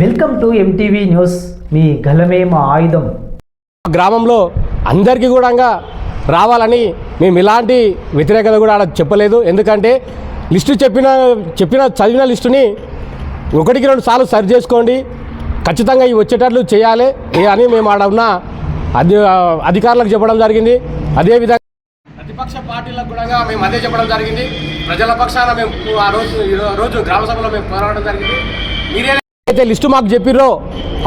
Welcome to MTV news మీ గలమే మా ఆయుధం. గ్రామంలో అందరికీ కూడా రావాలని మేము ఇలాంటి వ్యతిరేకత కూడా ఆడ చెప్పలేదు. ఎందుకంటే లిస్టు చెప్పిన చెప్పిన చదివిన లిస్టుని ఒకటికి రెండు సార్లు సరి చేసుకోండి. ఖచ్చితంగా ఇవి వచ్చేటట్లు చేయాలి అని మేము ఆడ ఉన్న అధి అధికారులకు చెప్పడం జరిగింది. అదేవిధంగా ప్రతిపక్ష పార్టీలకు కూడా మేము అదే చెప్పడం జరిగింది. ప్రజల పక్షాన మేము ఆ రోజు ఈ రోజు గ్రామ సభలో మేము పోరాడడం జరిగింది. మీరే అయితే లిస్టు మాకు చెప్పిర్రో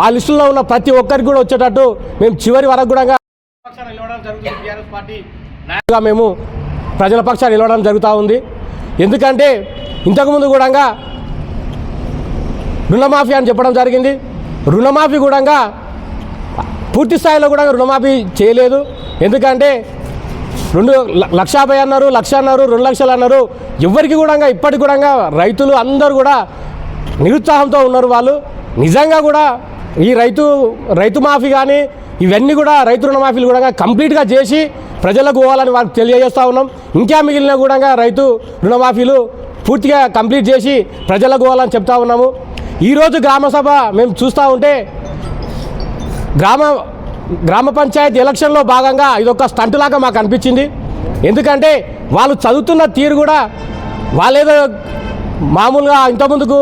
ఆ లిస్టులో ఉన్న ప్రతి ఒక్కరికి కూడా వచ్చేటట్టు మేము చివరి వరకు కూడా మేము ప్రజల పక్షాన్ని నిలవడం జరుగుతూ ఉంది. ఎందుకంటే ఇంతకుముందు కూడా రుణమాఫీ అని చెప్పడం జరిగింది. రుణమాఫీ కూడా పూర్తి స్థాయిలో కూడా రుణమాఫీ చేయలేదు. ఎందుకంటే రెండు లక్ష యాభై అన్నారు లక్ష అన్నారు రెండు లక్షలు అన్నారు. ఎవరికి కూడా ఇప్పటికి కూడా రైతులు అందరూ కూడా నిరుత్సాహంతో ఉన్నారు వాళ్ళు. నిజంగా కూడా ఈ రైతు రైతు మాఫీ కానీ ఇవన్నీ కూడా రైతు రుణమాఫీలు కూడా కంప్లీట్గా చేసి ప్రజలకు పోవాలని వారికి తెలియజేస్తూ ఉన్నాం. ఇంకా మిగిలిన కూడా రైతు రుణమాఫీలు పూర్తిగా కంప్లీట్ చేసి ప్రజలకు పోవాలని చెప్తా ఉన్నాము. ఈరోజు గ్రామసభ మేము చూస్తూ ఉంటే గ్రామ గ్రామ పంచాయతీ ఎలక్షన్లో భాగంగా ఇదొక స్టంట్ లాగా మాకు అనిపించింది. ఎందుకంటే వాళ్ళు చదువుతున్న తీరు కూడా వాళ్ళేదో మామూలుగా ఇంతకుముందుకు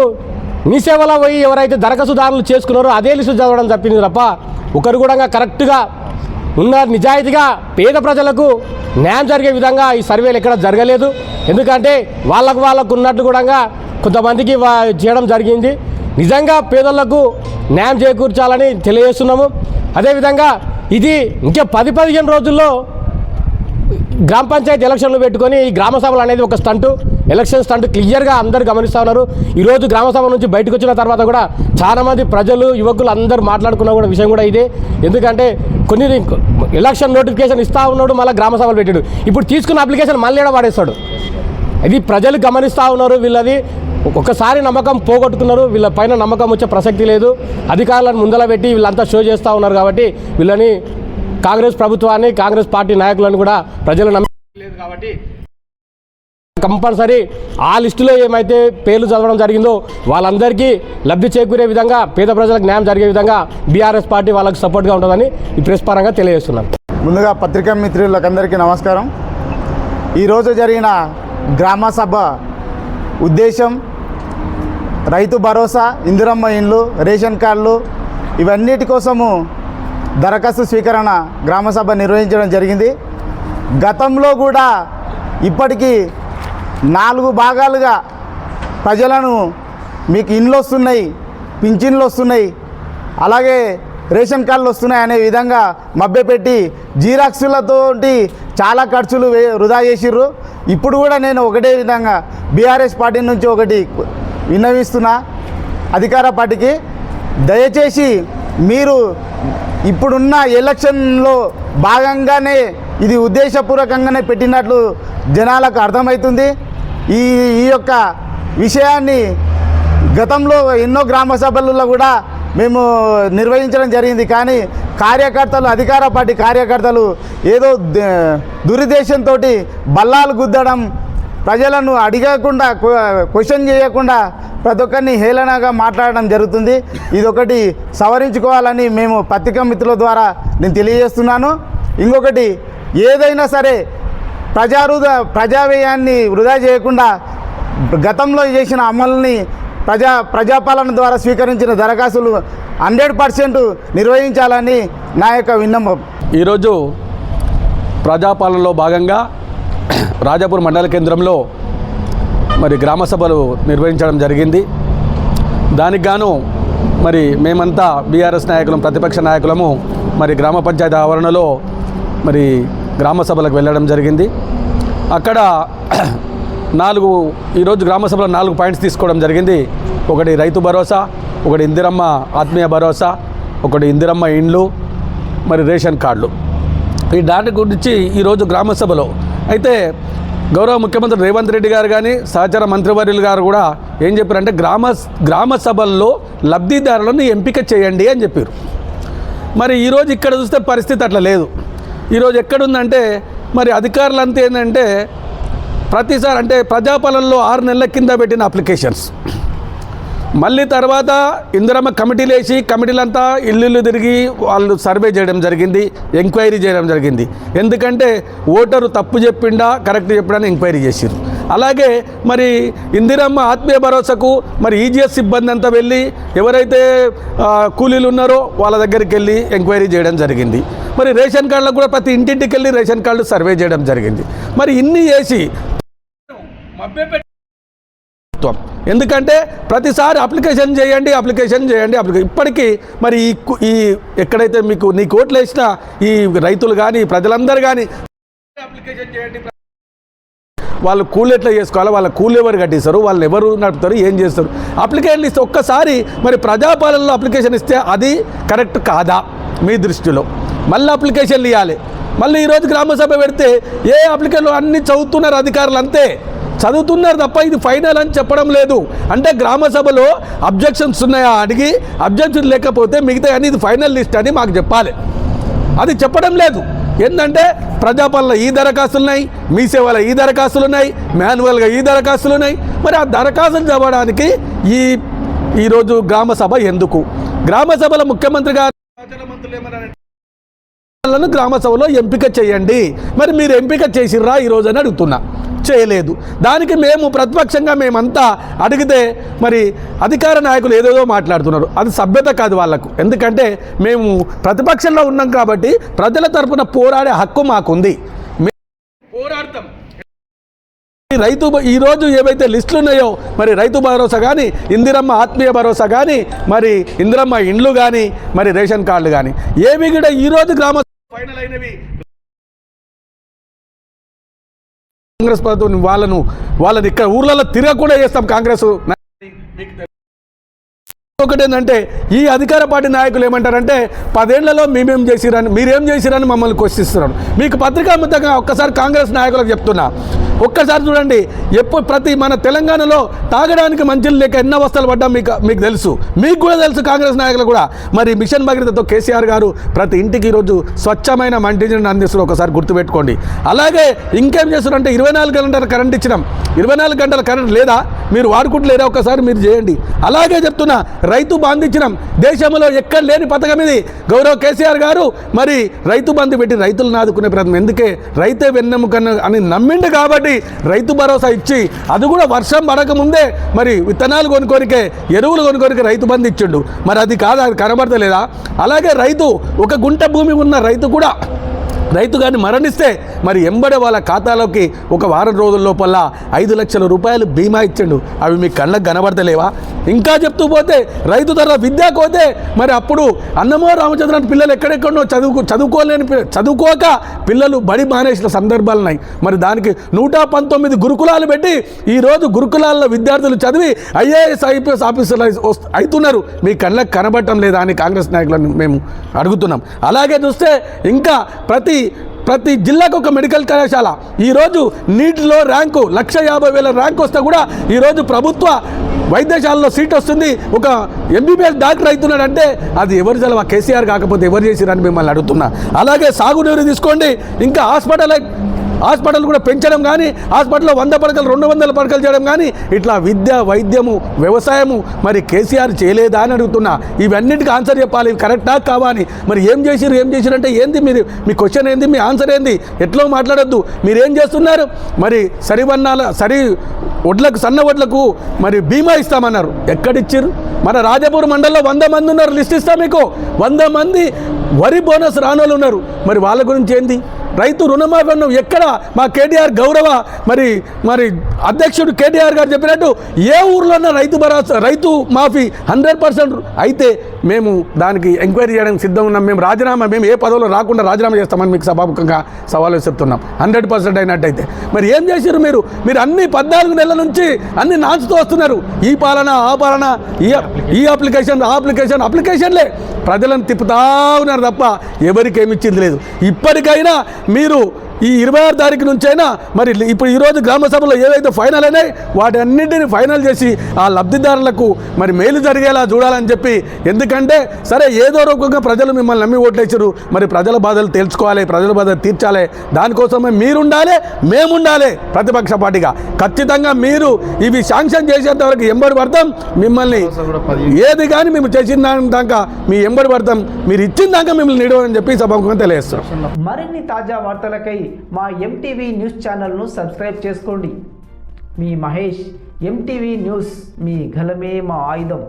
మీ సేవలో పోయి ఎవరైతే దరఖాస్తుదారులు చేసుకున్నారో అదే లిస్టు చదవడం తప్పింది తప్ప ఒకరు కూడా కరెక్ట్గా ఉన్న నిజాయితీగా పేద ప్రజలకు న్యాయం జరిగే విధంగా ఈ సర్వేలు ఎక్కడ జరగలేదు. ఎందుకంటే వాళ్ళకు వాళ్ళకు ఉన్నట్టు కూడా కొంతమందికి చేయడం జరిగింది. నిజంగా పేదలకు న్యాయం చేకూర్చాలని తెలియజేస్తున్నాము. అదేవిధంగా ఇది ఇంకా పది పదిహేను రోజుల్లో గ్రామ పంచాయతీ ఎలక్షన్లు పెట్టుకొని ఈ గ్రామ సభలు అనేది ఒక స్టంటు. ఎలక్షన్ స్టంట్ క్లియర్గా అందరు గమనిస్తూ ఉన్నారు. ఈరోజు గ్రామసభ నుంచి బయటకు వచ్చిన తర్వాత కూడా చాలామంది ప్రజలు యువకులు అందరూ మాట్లాడుకున్న కూడా విషయం కూడా ఇదే. ఎందుకంటే కొన్ని ఎలక్షన్ నోటిఫికేషన్ ఇస్తా ఉన్నాడు మళ్ళీ గ్రామసభలు పెట్టాడు. ఇప్పుడు తీసుకున్న అప్లికేషన్ మళ్ళీ కూడా వాడేస్తాడు. ఇది ప్రజలు గమనిస్తూ ఉన్నారు వీళ్ళది. ఒక్కసారి నమ్మకం పోగొట్టుకున్నారు వీళ్ళ పైన నమ్మకం వచ్చే ప్రసక్తి లేదు. అధికారులను ముందల పెట్టి వీళ్ళంతా షో చేస్తూ ఉన్నారు కాబట్టి వీళ్ళని కాంగ్రెస్ ప్రభుత్వాన్ని కాంగ్రెస్ పార్టీ నాయకులను కూడా ప్రజలు నమ్మలేదు కాబట్టి కంపల్సరీ ఆ లిస్టులో ఏమైతే పేర్లు చదవడం జరిగిందో వాళ్ళందరికీ లబ్ధి చేకూరే విధంగా పేద ప్రజలకు న్యాయం జరిగే విధంగా బీఆర్ఎస్ పార్టీ వాళ్ళకి సపోర్ట్గా ఉంటుందని ఈ ప్రెస్ పరంగా తెలియజేస్తున్నాను ముందుగా పత్రికా మిత్రులకందరికీ నమస్కారం. ఈరోజు జరిగిన గ్రామ సభ ఉద్దేశం రైతు భరోసా ఇందిరమ్మ ఇండ్లు రేషన్ కార్డులు ఇవన్నిటి కోసము దరఖాస్తు స్వీకరణ గ్రామసభ నిర్వహించడం జరిగింది. గతంలో కూడా ఇప్పటికీ నాలుగు భాగాలుగా ప్రజలను మీకు ఇండ్లు వస్తున్నాయి పింఛన్లు వస్తున్నాయి అలాగే రేషన్ కార్డులు వస్తున్నాయి అనే విధంగా మభ్యపెట్టి జీరాక్సులతోటి చాలా ఖర్చులు వృధా చేసిర్రు. ఇప్పుడు కూడా నేను ఒకటే విధంగా బీఆర్ఎస్ పార్టీ నుంచి ఒకటి విన్నవిస్తున్నా అధికార పార్టీకి. దయచేసి మీరు ఇప్పుడున్న ఎలక్షన్లో భాగంగానే ఇది ఉద్దేశపూర్వకంగానే పెట్టినట్లు జనాలకు అర్థమవుతుంది. ఈ ఈ యొక్క విషయాన్ని గతంలో ఎన్నో గ్రామ సభలలో కూడా మేము నిర్వహించడం జరిగింది. కానీ కార్యకర్తలు అధికార పార్టీ కార్యకర్తలు ఏదో దురుద్దేశంతో బల్లాలు గుద్దడం ప్రజలను అడగకుండా క్వశ్చన్ చేయకుండా ప్రతి ఒక్కరిని హేళనగా మాట్లాడడం జరుగుతుంది. ఇది ఒకటి సవరించుకోవాలని మేము పత్రికా మిత్రుల ద్వారా నేను తెలియజేస్తున్నాను. ఇంకొకటి ఏదైనా సరే ప్రజారుద ప్రజావ్యయాన్ని వృధా చేయకుండా గతంలో చేసిన అమలుని ప్రజా ప్రజాపాలన ద్వారా స్వీకరించిన దరఖాస్తులు హండ్రెడ్ పర్సెంట్ నిర్వహించాలని నా యొక్క విన్నపం. ఈరోజు ప్రజాపాలనలో భాగంగా రాజాపూర్ మండల కేంద్రంలో మరి గ్రామ సభలు నిర్వహించడం జరిగింది. దానికి గాను మరి మేమంతా బీఆర్ఎస్ నాయకులం ప్రతిపక్ష నాయకులము మరి గ్రామ పంచాయతీ ఆవరణలో మరి గ్రామ సభలకు వెళ్ళడం జరిగింది. అక్కడ నాలుగు ఈరోజు గ్రామ సభలో నాలుగు పాయింట్స్ తీసుకోవడం జరిగింది. ఒకటి రైతు భరోసా ఒకటి ఇందిరమ్మ ఆత్మీయ భరోసా ఒకటి ఇందిరమ్మ ఇండ్లు మరి రేషన్ కార్డులు. ఈ దాటి గురించి ఈరోజు గ్రామ సభలో అయితే గౌరవ ముఖ్యమంత్రి రేవంత్ రెడ్డి గారు కానీ సహచార మంత్రివర్యులు గారు కూడా ఏం చెప్పారంటే గ్రామ గ్రామ సభల్లో లబ్ధిదారులను ఎంపిక చేయండి అని చెప్పారు. మరి ఈరోజు ఇక్కడ చూస్తే పరిస్థితి అట్లా లేదు. ఈరోజు ఎక్కడుందంటే మరి అధికారులంతా ఏంటంటే ప్రతిసారి అంటే ప్రజాపాలనలో ఆరు నెలల కింద పెట్టిన అప్లికేషన్స్. మళ్ళీ తర్వాత ఇందిరమ్మ కమిటీలు వేసి కమిటీలంతా ఇల్లు తిరిగి వాళ్ళు సర్వే చేయడం జరిగింది ఎంక్వైరీ చేయడం జరిగింది. ఎందుకంటే ఓటరు తప్పు చెప్పిండా కరెక్ట్ చెప్పినా ఎంక్వైరీ చేసిరు అలాగే మరి ఇందిరమ్మ ఆత్మీయ భరోసాకు మరి ఈజీఎస్ సిబ్బంది అంతా వెళ్ళి ఎవరైతే కూలీలు ఉన్నారో వాళ్ళ దగ్గరికి వెళ్ళి ఎంక్వైరీ చేయడం జరిగింది. మరి రేషన్ కార్డులకు కూడా ప్రతి ఇంటింటికి వెళ్ళి రేషన్ కార్డు సర్వే చేయడం జరిగింది. మరి ఇన్ని చేసి ఎందుకంటే ప్రతిసారి అప్లికేషన్ చేయండి అప్లికేషన్ చేయండి అప్లికేషన్ ఇప్పటికీ మరి ఈ ఈ ఎక్కడైతే మీకు నీ కోట్లు వేసిన ఈ రైతులు కానీ ప్రజలందరూ కానీ అప్లికేషన్ చేయండి వాళ్ళు కూలి ఎట్లా చేసుకోవాలి? వాళ్ళ కూలి ఎవరు కట్టిస్తారు? వాళ్ళు ఎవరు నడుపుతారు? ఏం చేస్తారు? అప్లికేషన్ ఇస్తే ఒక్కసారి మరి ప్రజాపాలనలో అప్లికేషన్ ఇస్తే అది కరెక్ట్ కాదా? మీ దృష్టిలో. మళ్ళీ అప్లికేషన్లు ఇవ్వాలి మళ్ళీ ఈరోజు గ్రామసభ పెడితే ఏ అప్లికేషన్లు అన్ని చదువుతున్నారు అధికారులు అంతే. చదువుతున్నారు తప్ప ఇది ఫైనల్ అని చెప్పడం లేదు. అంటే గ్రామ సభలో అబ్జెక్షన్స్ ఉన్నాయా? అడిగి అబ్జెక్షన్ లేకపోతే మిగతా అని ఇది ఫైనల్ లిస్ట్ అని మాకు చెప్పాలి. అది చెప్పడం లేదు. ఏంటంటే ప్రజాపాలన ఈ దరఖాస్తులు ఉన్నాయి మీ సేవల ఈ దరఖాస్తులు ఉన్నాయి మాన్యువల్గా ఈ దరఖాస్తులు ఉన్నాయి మరి ఆ దరఖాస్తులు చదవడానికి ఈ ఈరోజు గ్రామ సభ ఎందుకు? గ్రామ సభల ముఖ్యమంత్రి గారు గ్రామ సభలో ఎంపిక చేయండి. మరి మీరు ఎంపిక చేసిర్రా ఈరోజు అని అడుగుతున్నా. చేయలేదు. దానికి మేము ప్రతిపక్షంగా మేమంతా అడిగితే మరి అధికార నాయకులు ఏదేదో మాట్లాడుతున్నారు. అది సభ్యత కాదు వాళ్ళకు. ఎందుకంటే మేము ప్రతిపక్షంలో ఉన్నాం కాబట్టి ప్రజల తరపున పోరాడే హక్కు మాకుంది. పోరాడతాం. రైతు బ- ఈ రోజు ఏవైతే లిస్టులు ఉన్నాయో మరి రైతు భరోసా కానీ ఇందిరమ్మ ఆత్మీయ భరోసా కానీ మరి ఇందిరమ్మ ఇండ్లు కానీ మరి రేషన్ కార్డులు కానీ ఏవి కూడా ఈ రోజు గ్రామ ఫైనల్ అయినవి. కాంగ్రెస్ ప్రభుత్వం వాళ్ళను వాళ్ళని ఇక్కడ ఊర్లలో తిరగకుండా చేస్తాం కాంగ్రెస్. ఒకటి ఏంటంటే ఈ అధికార పార్టీ నాయకులు ఏమంటారంటే పదేళ్ళలో మేమేం చేసిరని మీరేం చేసిరని మమ్మల్ని క్వశ్చిస్తున్నారు. మీకు పత్రికాముద్దంగా ఒక్కసారి కాంగ్రెస్ నాయకులకు చెప్తున్నా. ఒక్కసారి చూడండి ఎప్పుడు ప్రతి మన తెలంగాణలో తాగడానికి మంచిలు లేక ఎన్నో అవస్థలు పడ్డా మీకు మీకు తెలుసు. మీకు కూడా తెలుసు కాంగ్రెస్ నాయకులు కూడా. మరి మిషన్ భగీరథతో కేసీఆర్ గారు ప్రతి ఇంటికి ఈరోజు స్వచ్ఛమైన మంటిని అందిస్తున్నారు. ఒకసారి గుర్తుపెట్టుకోండి. అలాగే ఇంకేం చేస్తున్నారంటే ఇరవై నాలుగు గంటల కరెంట్ ఇచ్చినాం. ఇరవై నాలుగు గంటల కరెంట్ లేదా? మీరు వాడుకుంటలేరా ఒకసారి మీరు చేయండి. అలాగే చెప్తున్నా రైతు బంధు ఇచ్చినాం. దేశంలో ఎక్కడ లేని పథకం ఇది. గౌరవ కేసీఆర్ గారు మరి రైతు బంధు పెట్టి రైతులను ఆదుకునే ప్రయత్నం. ఎందుకే? రైతే వెన్నెముకన్న అని నమ్మిండు కాబట్టి రైతు భరోసా ఇచ్చి అది కూడా వర్షం పడక ముందే మరి విత్తనాలు కొనుక్కోనికే ఎరువులు కొనుక్కోనికే రైతు బంధు ఇచ్చిండు. మరి అది కాదు అది కనబడతలేదా? అలాగే రైతు ఒక గుంట భూమి ఉన్న రైతు కూడా రైతు కానీ మరణిస్తే మరి ఎంబడే వాళ్ళ ఖాతాలోకి ఒక వారం రోజుల లోపల ఐదు లక్షల రూపాయలు బీమా ఇచ్చిండు. అవి మీ కళ్ళకు కనబడతలేవా? ఇంకా చెప్తూ పోతే రైతు ధర విద్యకు పోతే మరి అప్పుడు అన్నమో రామచంద్రన్ పిల్లలు ఎక్కడెక్కడో చదువుకు చదువుకోలేని చదువుకోక పిల్లలు బడి మానేసిన సందర్భాలు ఉన్నాయి. మరి దానికి నూట పంతొమ్మిది గురుకులాలు పెట్టి ఈరోజు గురుకులాల్లో విద్యార్థులు చదివి ఐఏఎస్ ఐపీఎస్ ఆఫీసర్లు అవుతున్నారు మీ కళ్ళకు కనబడటం లేదా అని కాంగ్రెస్ నాయకులను మేము అడుగుతున్నాం. అలాగే చూస్తే ఇంకా ప్రతి ప్రతి జిల్లాకు ఒక మెడికల్ కళాశాల. ఈరోజు నీటిలో ర్యాంకు లక్ష యాభై వేల ర్యాంకు వస్తే కూడా ఈరోజు ప్రభుత్వ వైద్యశాలలో సీట్ వస్తుంది. ఒక ఎంబీబీఎస్ డాక్టర్ అవుతున్నాడంటే అది ఎవరు చలవా కేసీఆర్ కాకపోతే ఎవరు చేసిరని మిమ్మల్ని అడుగుతున్నా. అలాగే సాగునీరు తీసుకోండి. ఇంకా హాస్పిటల్ హాస్పిటల్ కూడా పెంచడం కానీ హాస్పిటల్లో వంద పడకలు రెండు వందల పడకలు చేయడం కానీ ఇట్లా విద్య వైద్యము వ్యవసాయము మరి కేసీఆర్ చేయలేదా అని అడుగుతున్నా. ఇవన్నిటికీ ఆన్సర్ చెప్పాలి. ఇవి కరెక్టా కావా అని. మరి ఏం చేసిరు ఏం చేసిరంటే ఏంది మీరు మీ క్వశ్చన్ ఏంది మీ ఆన్సర్ ఏంది? ఎట్లో మాట్లాడొద్దు. మీరు ఏం చేస్తున్నారు? మరి సరివన్నాల సరి వడ్లకు సన్న వడ్లకు మరి బీమా ఇస్తామన్నారు. ఎక్కడిచ్చారు మన రాజపూర్ మండలంలో వంద మంది ఉన్నారు. లిస్ట్ ఇస్తాం మీకు. వంద మంది వరి బోనస్ రానోళ్ళు ఉన్నారు. మరి వాళ్ళ గురించి ఏంది? రైతు రుణమాఫీ ఎక్కడ? మా కేటీఆర్ గౌరవ మరి మరి అధ్యక్షుడు కేటీఆర్ గారు చెప్పినట్టు ఏ ఊర్లోన్నా రైతు భరోసా రైతు మాఫీ హండ్రెడ్ పర్సెంట్ అయితే మేము దానికి ఎంక్వైరీ చేయడానికి సిద్ధం ఉన్నాం. మేము రాజీనామా మేము ఏ పదవిలో రాకుండా రాజీనామా చేస్తామని మీకు సభాముఖంగా సవాలు చెప్తున్నాం. హండ్రెడ్ పర్సెంట్ అయినట్టయితే. మరి ఏం చేశారు మీరు? మీరు అన్ని పద్నాలుగు నెలల నుంచి అన్ని నాచుతూ వస్తున్నారు. ఈ పాలన ఆ పాలన ఈ ఈ అప్లికేషన్ ఆ అప్లికేషన్ అప్లికేషన్లే. ప్రజలను తిప్పుతా ఉన్నారు తప్ప ఎవరికి ఏమి ఇచ్చింది లేదు. ఇప్పటికైనా మీరు ఈ ఇరవై ఆరు తారీఖు నుంచైనా మరి ఇప్పుడు ఈరోజు గ్రామ సభలో ఏవైతే ఫైనల్ అయినాయి వాటి అన్నింటినీ ఫైనల్ చేసి ఆ లబ్ధిదారులకు మరి మేలు జరిగేలా చూడాలని చెప్పి ఎందుకంటే సరే ఏదో రకంగా ప్రజలు మిమ్మల్ని నమ్మి ఓట్లేసారు మరి ప్రజల బాధలు తెలుసుకోవాలి ప్రజల బాధలు తీర్చాలి. దానికోసమే మీరుండాలి మేముండాలి ప్రతిపక్ష పార్టీగా. ఖచ్చితంగా మీరు ఇవి శాంక్షన్ చేసేంత వరకు ఎంబడి పడతాం మిమ్మల్ని ఏది కానీ మేము చేసిన దాకా మీ ఎంబడి పడతాం మీరు ఇచ్చిన దాకా మిమ్మల్ని నిడవని చెప్పి సభకు తెలియజేస్తాం మరిన్ని తాజా వార్తలకై మా ఎంటీవీ న్యూస్ ఛానల్ను సబ్స్క్రైబ్ చేసుకోండి. మీ మహేష్ ఎంటీవీ న్యూస్ మీ గలమే మా ఆయుధం.